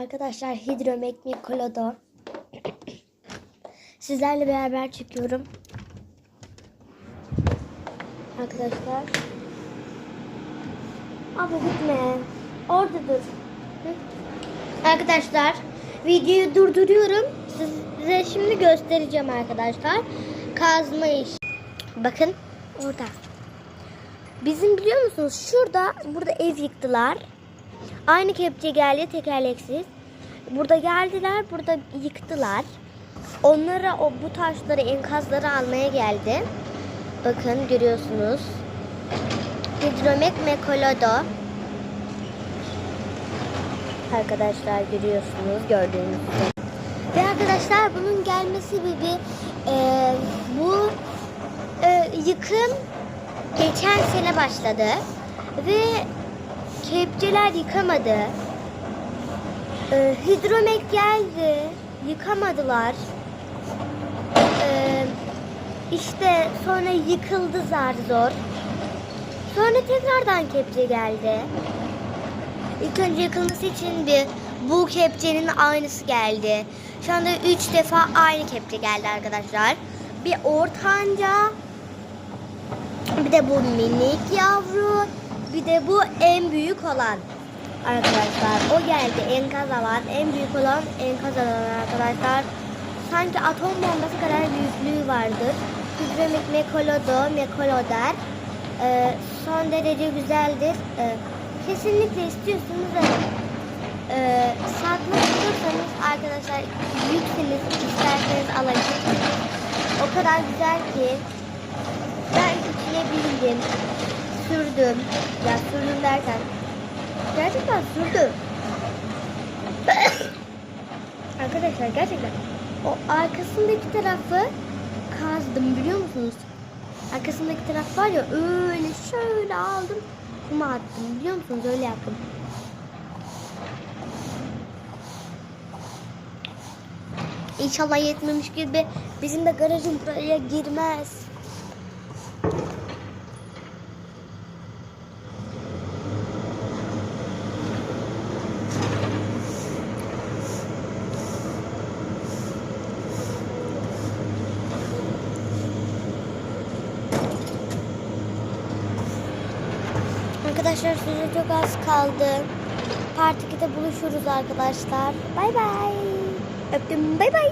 Arkadaşlar hidromeknik kolodo. Sizlerle beraber çekiyorum. Arkadaşlar. Abi gitme. Orada dur. Hı. Arkadaşlar videoyu durduruyorum. Size şimdi göstereceğim arkadaşlar. Kazma iş. Bakın orada. Bizim biliyor musunuz şurada burada ev yıktılar. Aynı kepçe geldi tekerleksiz. Burada geldiler, burada yıktılar. Onlara o bu taşları, enkazları almaya geldi. Bakın görüyorsunuz. Hidromek Mekolodo. Arkadaşlar görüyorsunuz gördüğünüz gibi. Ve arkadaşlar bunun gelme sebebi e, bu e, yıkım geçen sene başladı. Ve kepçeler yıkamadı. Ee, hidromek geldi. Yıkamadılar. Ee, işte sonra yıkıldı zar zor. Sonra tekrardan kepçe geldi. İlk önce yıkılması için bir bu kepçenin aynısı geldi. Şu anda üç defa aynı kepçe geldi arkadaşlar. Bir ortanca, bir de bu minik yavru, bir de bu en büyük olan arkadaşlar. O geldi enkaz alan, en büyük olan enkaz alan arkadaşlar. Sanki atom bombası kadar büyüklüğü vardır. Hidromik mekolodo, mekoloder. Ee, son derece güzeldir. Ee, kesinlikle istiyorsanız da e, saklı tutursanız arkadaşlar büyükseniz isterseniz alabilirsiniz. O kadar güzel ki ben içine bindim, sürdüm. Ya sürdüm derken gerçekten sürdüm. Arkadaşlar gerçekten o arkasındaki tarafı kazdım biliyor musunuz? Arkasındaki taraf var ya öyle şöyle aldım kuma attım biliyor musunuz öyle yaptım. İnşallah yetmemiş gibi bizim de garajın buraya girmez. Arkadaşlar size çok az kaldı. Part 2'de buluşuruz arkadaşlar. Bay bay. Öptüm. Bay bay.